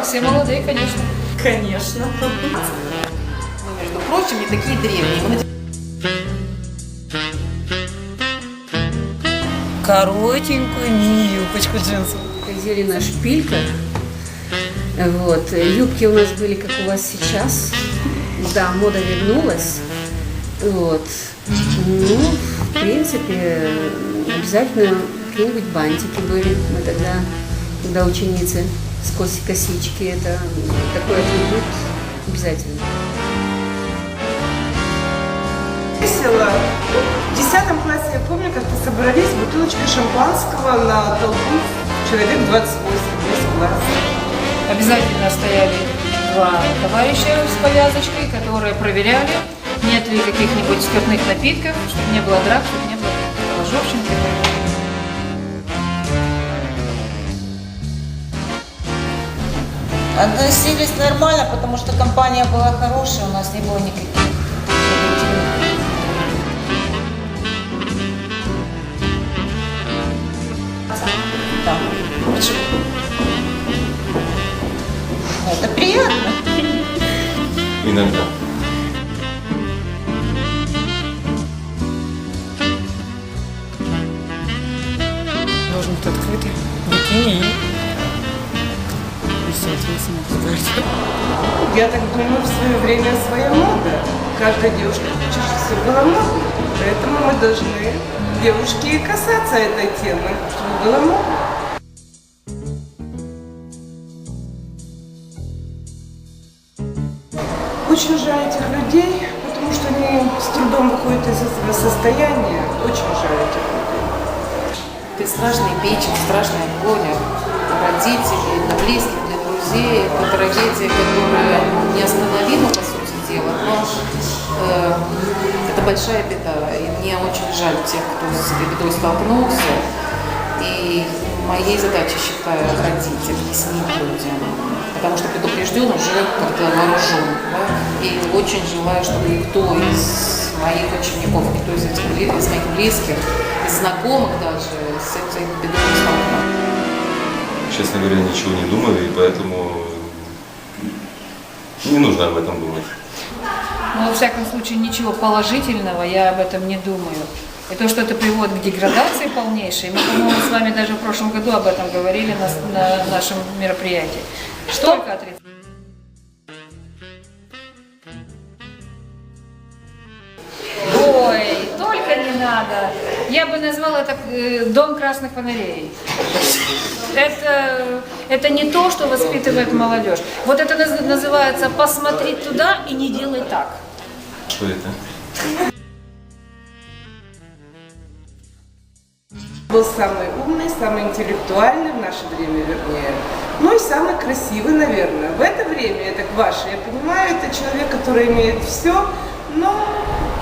как, все молодые, конечно. Конечно. Между прочим, не такие древние. Коротенькую мини-юбочку джинсовую. Зеленая шпилька. Вот. Юбки у нас были, как у вас сейчас. Да, мода вернулась. Вот. Ну, в принципе, обязательно какие-нибудь бантики были. Мы тогда, когда ученицы сквозь косички, это такой атрибут обязательно. весело. В десятом классе я помню, как-то собрались с бутылочкой шампанского на толпу человек 28, весь класс. Обязательно стояли два товарища с повязочкой, которые проверяли, нет ли каких-нибудь спиртных напитков, чтобы не было драк, чтобы не было положовщинки. Относились нормально, потому что компания была хорошая, у нас не было никаких. Да. Почему? Это приятно. Иногда. Должен быть открытый. Бикини и... Фотография. Я так думаю, в свое время своя мода. Каждая девушка хочет, чтобы все было модно. Поэтому мы должны, девушки, касаться этой темы, чтобы было модно. Очень жаль этих людей, потому что они с трудом выходят из этого состояния. Очень жаль этих людей. Это страшный печень, страшная гоня родителей, близких, друзей. Это трагедия, которая неостановима, по сути дела, но э, это большая беда. И мне очень жаль тех, кто с этой бедой столкнулся. И моей задачей, считаю, родить, объяснить людям. Потому что предупрежден уже как-то вооружен. Да? И очень желаю, чтобы никто из моих учеников, никто из, этих, из моих близких, из знакомых даже с этой бедой не столкнулся. Честно говоря, ничего не думаю, и поэтому не нужно об этом думать. Но, во всяком случае, ничего положительного я об этом не думаю. И то, что это приводит к деградации полнейшей, мы, по-моему, с вами даже в прошлом году об этом говорили на, на нашем мероприятии. Что? Только отрицательно. Ой, только не надо. Я бы назвала это дом красных фонарей. Это, это не то, что воспитывает молодежь. Вот это наз- называется посмотри туда и не делай так. Что это? Был самый умный, самый интеллектуальный в наше время, вернее. Ну и самый красивый, наверное. В это время, это ваше, я понимаю, это человек, который имеет все, но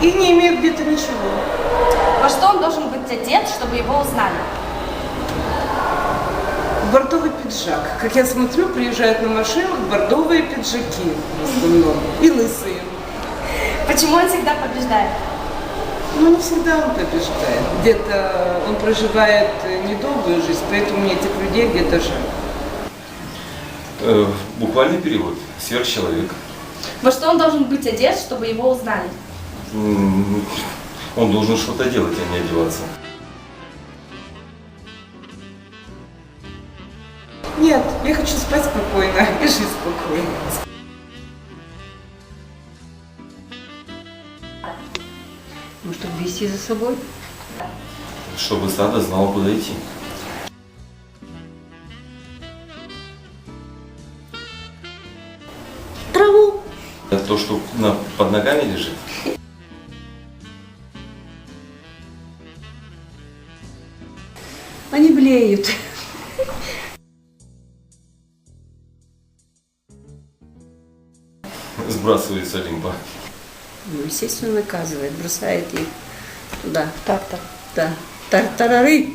и не имеет где-то ничего. Во что он должен быть одет, чтобы его узнали? Бордовый пиджак. Как я смотрю, приезжают на машинах бордовые пиджаки в основном. И лысые. Почему он всегда побеждает? Но не всегда он побеждает. Где-то он проживает недолгую жизнь, поэтому мне этих людей где-то жаль. Э, буквальный перевод. Сверхчеловек. Во что он должен быть одет, чтобы его узнали? Он должен что-то делать, а не одеваться. Нет, я хочу спать спокойно и жить спокойно. Ну, чтобы вести за собой. Чтобы стадо знало, куда идти. Траву. Это то, что на- под ногами лежит. Они блеют. Сбрасывает с Олимпа. Ну, естественно, наказывает, бросает их туда. Так, так. Да. Тартарары.